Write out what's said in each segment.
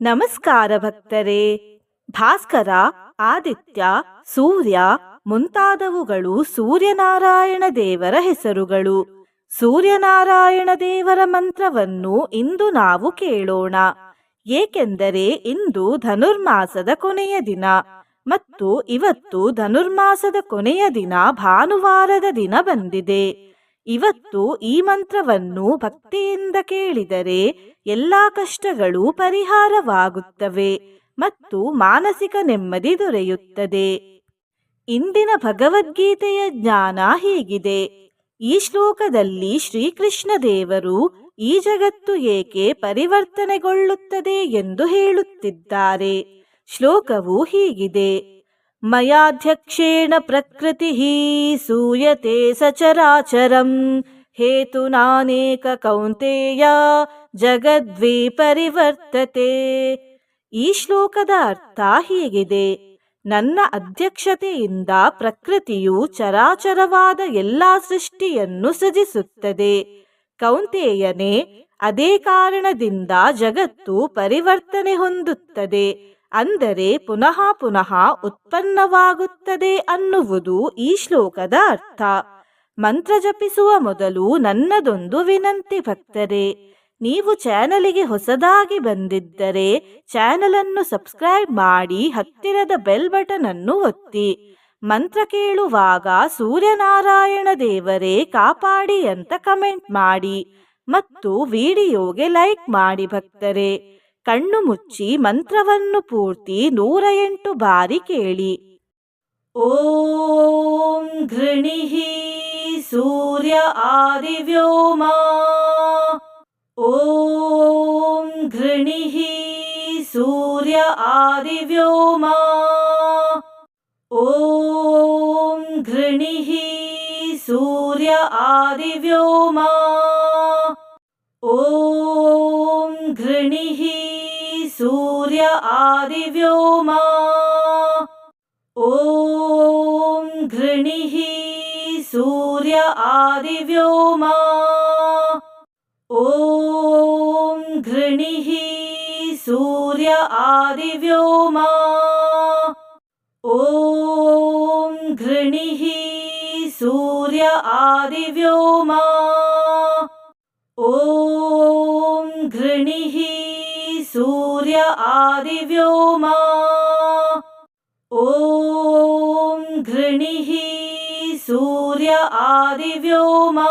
ನಮಸ್ಕಾರ ಭಕ್ತರೇ. ಭಾಸ್ಕರ, ಆದಿತ್ಯ, ಸೂರ್ಯ ಮುಂತಾದವುಗಳು ಸೂರ್ಯನಾರಾಯಣ ದೇವರ ಹೆಸರುಗಳು. ಸೂರ್ಯನಾರಾಯಣ ದೇವರ ಮಂತ್ರವನ್ನು ಇಂದು ನಾವು ಕೇಳೋಣ. ಏಕೆಂದರೆ ಇಂದು ಧನುರ್ಮಾಸದ ಕೊನೆಯ ದಿನ ಮತ್ತು ಇವತ್ತು ಧನುರ್ಮಾಸದ ಕೊನೆಯ ದಿನ ಭಾನುವಾರದ ದಿನ ಬಂದಿದೆ. ಇವತ್ತು ಈ ಮಂತ್ರವನ್ನು ಭಕ್ತಿಯಿಂದ ಕೇಳಿದರೆ ಎಲ್ಲಾ ಕಷ್ಟಗಳು ಪರಿಹಾರವಾಗುತ್ತವೆ ಮತ್ತು ಮಾನಸಿಕ ನೆಮ್ಮದಿ ದೊರೆಯುತ್ತದೆ. ಇಂದಿನ ಭಗವದ್ಗೀತೆಯ ಜ್ಞಾನ ಹೀಗಿದೆ. ಈ ಶ್ಲೋಕದಲ್ಲಿ ಶ್ರೀಕೃಷ್ಣ ದೇವರು ಈ ಜಗತ್ತು ಏಕೆ ಪರಿವರ್ತನೆಗೊಳ್ಳುತ್ತದೆ ಎಂದು ಹೇಳುತ್ತಿದ್ದಾರೆ. ಶ್ಲೋಕವು ಹೀಗಿದೆ. ಮಯಾಧ್ಯಕ್ಷೇಣ ಪ್ರಕೃತಿ ಸೂಯತೆ ಸಚರಾಚರಂ. ಹೇತುನಾನೇಕ ಕೌಂತೆಯ ಜಗದ್ವಿ ಪರಿವರ್ತತೆ ಈ ಶ್ಲೋಕದ ಅರ್ಥ ಹೀಗಿದೆ. ನನ್ನ ಅಧ್ಯಕ್ಷತೆಯಿಂದ ಪ್ರಕೃತಿಯು ಚರಾಚರವಾದ ಎಲ್ಲಾ ಸೃಷ್ಟಿಯನ್ನು ಸೃಜಿಸುತ್ತದೆ. ಕೌಂತೆಯನೇ, ಅದೇ ಕಾರಣದಿಂದ ಜಗತ್ತು ಪರಿವರ್ತನೆ ಹೊಂದುತ್ತದೆ. ಅಂದರೆ ಪುನಃ ಪುನಃ ಉತ್ಪನ್ನವಾಗುತ್ತದೆ ಅನ್ನುವುದು ಈ ಶ್ಲೋಕದ ಅರ್ಥ. ಮಂತ್ರ ಜಪಿಸುವ ಮೊದಲು ನನ್ನದೊಂದು ವಿನಂತಿ ಭಕ್ತರೆ, ನೀವು ಚಾನಲಿಗೆ ಹೊಸದಾಗಿ ಬಂದಿದ್ದರೆ ಚಾನಲ್ ಅನ್ನು ಸಬ್ಸ್ಕ್ರೈಬ್ ಮಾಡಿ ಹತ್ತಿರದ ಬೆಲ್ ಬಟನ್ ಅನ್ನು ಒತ್ತಿ, ಮಂತ್ರ ಕೇಳುವಾಗ ಸೂರ್ಯನಾರಾಯಣ ದೇವರೇ ಕಾಪಾಡಿ ಅಂತ ಕಮೆಂಟ್ ಮಾಡಿ ಮತ್ತು ವಿಡಿಯೋಗೆ ಲೈಕ್ ಮಾಡಿ ಭಕ್ತರೆ. ಕಣ್ಣು ಮುಚ್ಚಿ ಮಂತ್ರವನ್ನು ಪೂರ್ತಿ ನೂರ ಎಂಟು ಬಾರಿ ಕೇಳಿ. ಓಂ ಗೃಣಿಹಿ ಸೂರ್ಯ ಆದಿವ್ಯೋಮ. ಓಂ ಗೃಣಿಹಿ ಸೂರ್ಯ ಆದಿವ್ಯೋಮ. ಓಂ ಗೃಣಿಹಿ ಸೂರ್ಯ ಆದಿವ್ಯೋಮ. ಓಂ ಘೃಣಿಹಿ सूर्य आदिव्योमा ॐ घृणी सूर्य आदिव्योमा ॐ घृणी सूर्य आदिव्योमा ॐ घृणी सूर्य आदिव्योमा ॐ आदिव्योमा। ओम घृणी सूर्य आदिव्योमा।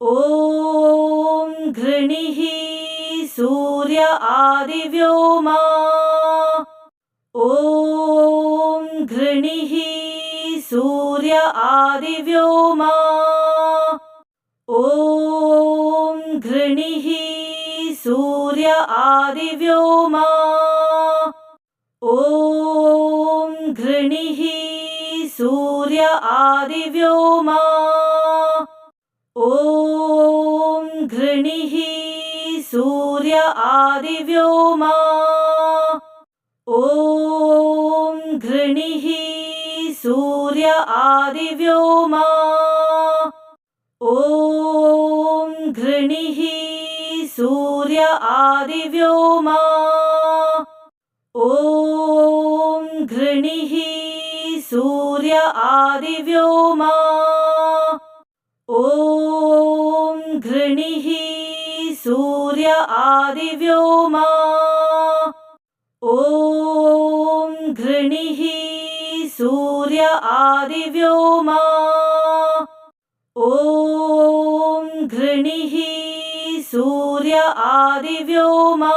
ओम घृणी सूर्य आदिव्योमा। ओम घृणी सूर्य आदिव्योमा। ओम घृणी सूर्य सूर्य आदिव्योमा। ॐ घृणिः सूर्य आदिव्योमा। ॐ घृणी सूर्य आदिव्योमा। ॐ घृणिः सूर्य आदिव्योमा। ॐ घृणी सूर्य आदिव्योमा ओम घृणी सूर्य आदिव्योमा ओम घृणी सूर्य आदिव्योमा ओम घृणी सूर्य आदिव्योमा ओम घृणी आदिव्योमा।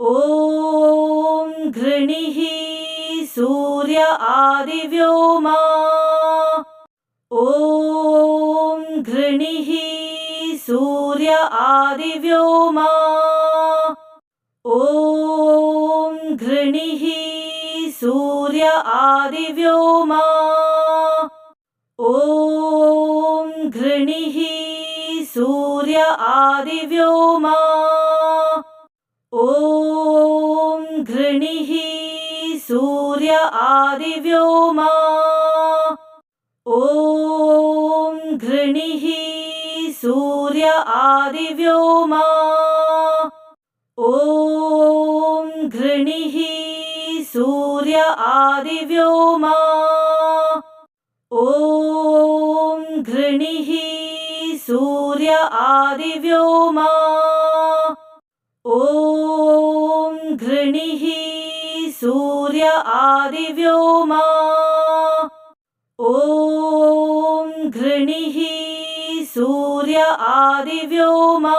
ओम घृणी सूर्य आदिव्योमा। ओ घृणी सूर्य आदिव्योमा। ओ घृणी सूर्य आदिव्योमा। ओ घृणी सूर्य आदिव्योमा ओम घृणी सूर्य आदिव्योमा ओम घृणी सूर्य आदिव्योमा ओम घृणी सूर्य आदिव्योमा ओम घृणी आदिव्योमा ॐ घृणिः सूर्य आदिव्योमा ॐ घृणिः सूर्य आदिव्योमा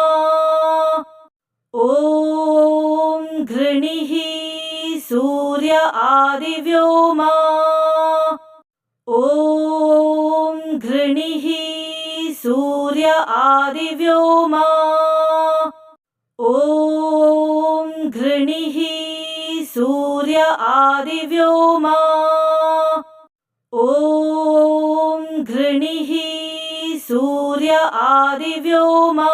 ॐ घृणिः सूर्य आदिव्योमा ॐ घृणिः सूर्य आदिव्योमा ॐ घृणिः सूर्य आदिव्योमा ॐ घृणिः सूर्य आदिव्योमा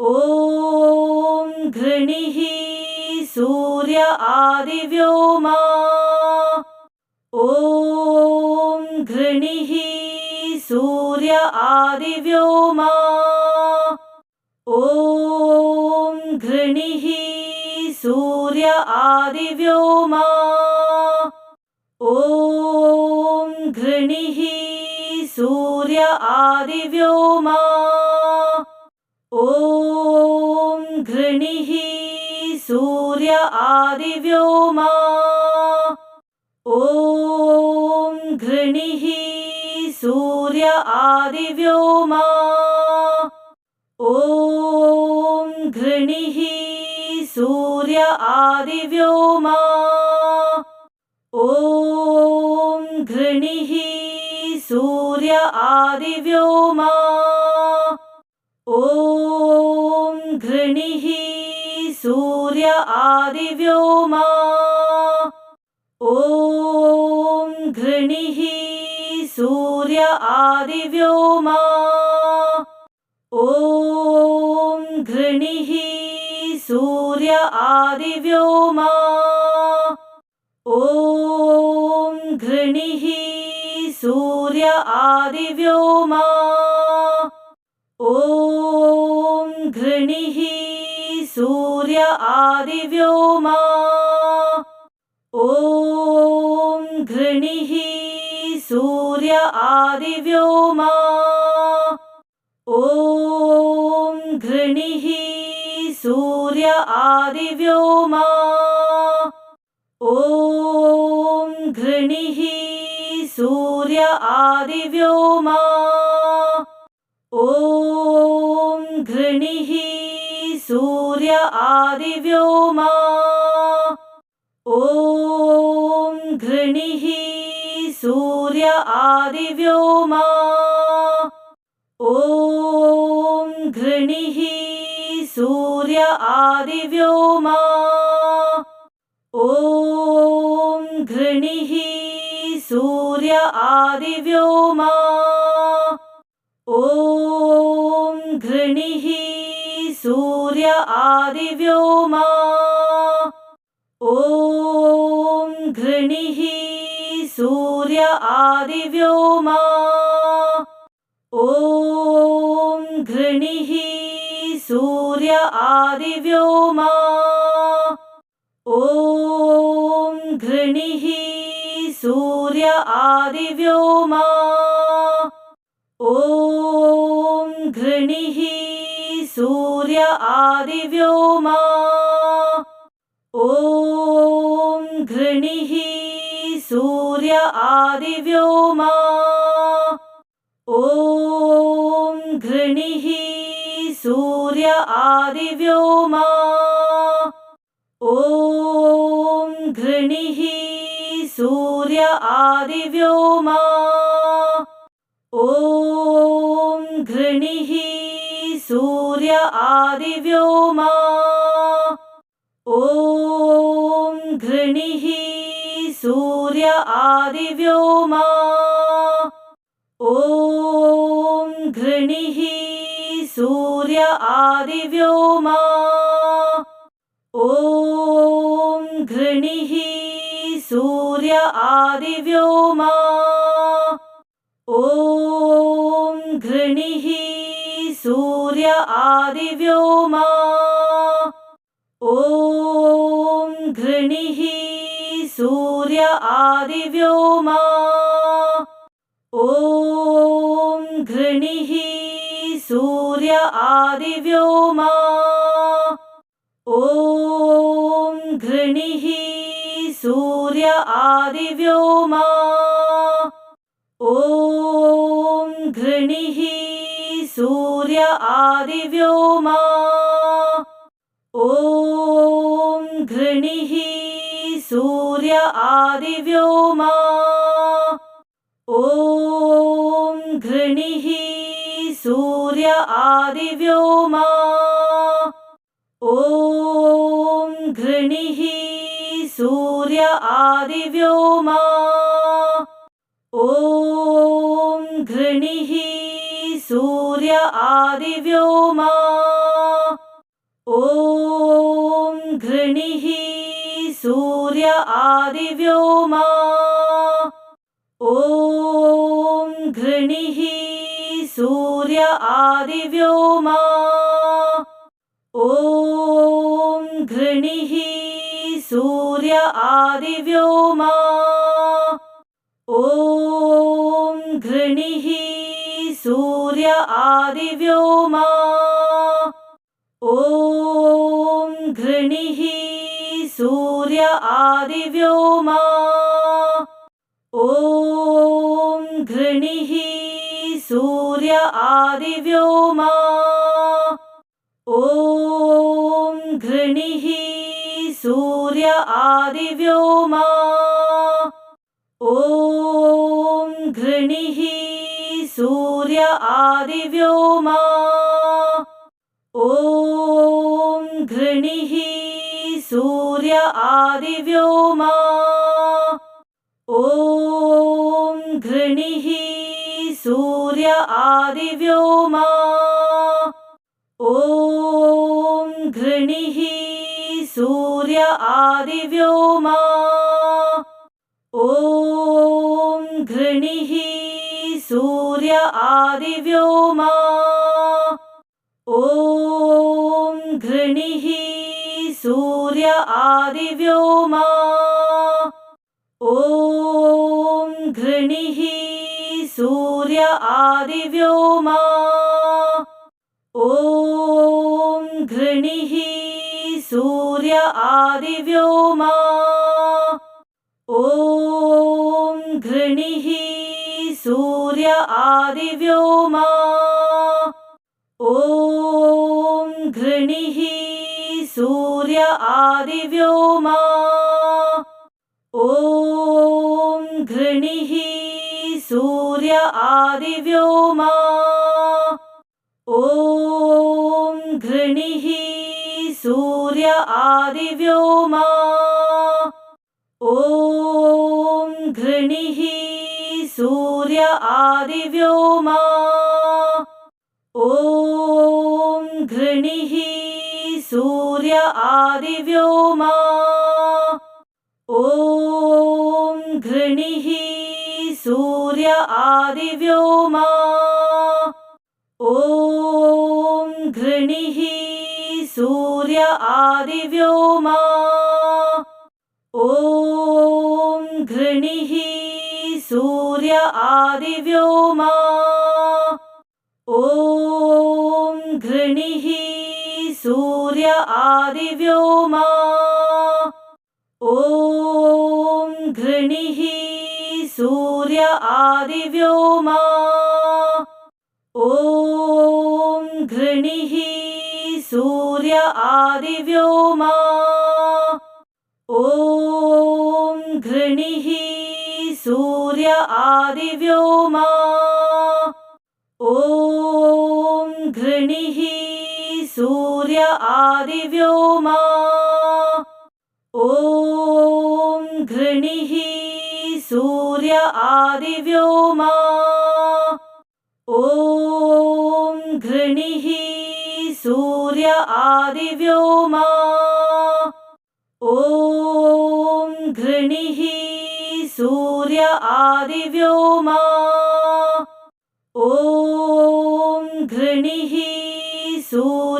ॐ घृणिः सूर्य आदिव्योमा ॐ घृणिः सूर्य आदिव्योमा ॐ घृणिः सूर्य आदिव्योमा ॐ घृणिः सूर्य आदिव्योमा ॐ घृणिः सूर्य आदिव्योमा ॐ घृणिः सूर्य आदिव्योमा ॐ घृणिः सूर्य आदिव्योमा ॐ घृणिः सूर्य आदिव्योमा ॐ घृणिः सूर्य आदिव्योमा ॐ घृणिः सूर्य आदिव्योमा ॐ घृणिः सूर्य आदिव्योमा ॐ घृणिः सूर्य आदिव्योमा ॐ घृणिः सूर्य आदिव्योमा ॐ घृणिः सूर्य आदिव्योमा ॐ घृणिः सूर्य आदिव्योमा ॐ घृणिः सूर्य आदिव्योमा ॐ घृणिः सूर्य आदिव्योमा ॐ घृणिः सूर्य आदिव्योमा ॐ घृणिः सूर्य आदिव्योमा ॐ घृणिः सूर्य आदिव्योमा ॐ घृणिः सूर्य आदिव्योमा ॐ घृणिः सूर्य आदिव्योमा। ॐ घृणिः सूर्य आदिव्योमा। ॐ घृणिः सूर्य आदिव्योमा। ॐ घृणिः सूर्य आदिव्योमा। ॐ घृणिः सूर्य आदिव्योमा ॐ घृणिः सूर्य आदिव्योमा ॐ घृणिः सूर्य आदिव्योमा ॐ घृणिः सूर्य आदिव्योमा ॐ घृणिः सूर्य आदिव्योमा ॐ घृणिः सूर्य आदिव्योमा ॐ घृणिः सूर्य आदिव्योमा ॐ घृणिः सूर्य आदिव्योमा ॐ घृणिः सूर्य आदिव्योमा ॐ घृणिः सूर्य आदिव्योमा ॐ घृणिः सूर्य आदिव्योमा ॐ घृणिः सूर्य आदिव्योमा ॐ घृणिः सूर्य आदिव्योमा ॐ घृणिः सूर्य आदिव्योमा ॐ घृणिः सूर्य आदिव्योमा ॐ घृणिः सूर्य आदिव्योमा ॐ घृणिः सूर्य आदिव्योमा ॐ घृणिः सूर्य आदिव्योमा ॐ घृणिः सूर्य आदिव्योमा ॐ घृणिः सूर्य आदिव्योमा ॐ घृणिः सूर्य आदिव्योमा ॐ घृणिः सूर्य आदिव्योमा ॐ घृणिः सूर्य आदिव्योमा ॐ घृणिः सूर्य आदिव्योमा ॐ घृणिः आदिव्योमा ॐ घृणिः सूर्य आदिव्योमा ॐ घृणिः सूर्य आदिव्योमा ॐ घृणिः सूर्य आदिव्योमा ॐ घृणिः सूर्य आदिव्योमा ॐ घृणिः सूर्य आदिव्योमा ॐ घृणिः सूर्य आदिव्योमा ॐ घृणिः सूर्य आदिव्योमा ॐ आदिव्योमा। ॐ घृणिः सूर्य आदिव्योमा। ॐ घृणिः सूर्य आदिव्योमा। ॐ घृणिः सूर्य आदिव्योमा। ॐ घृणिः सूर्य आदिव्योमा ॐ घृणिः सूर्य आदिव्योमा ॐ घृणिः सूर्य आदिव्योमा ॐ घृणिः सूर्य आदिव्योमा ॐ घृणिः सूर्य आदिव्योमा ॐ घृणिः सूर्य आदिव्योमा ॐ घृणिः सूर्य आदिव्योमा ॐ घृणिः सूर्य आदिव्योमा ॐ घृणिः सूर्य आदिव्योमा। ॐ घृणिः सूर्य आदिव्योमा। ॐ घृणिः सूर्य आदिव्योमा। ॐ घृणिः सूर्य आदिव्योमा। ॐ घृणिः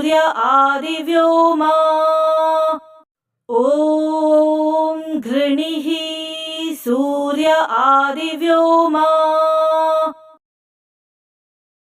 सूर्य आदिव्योमा ॐ घृणिः सूर्य आदिव्योमा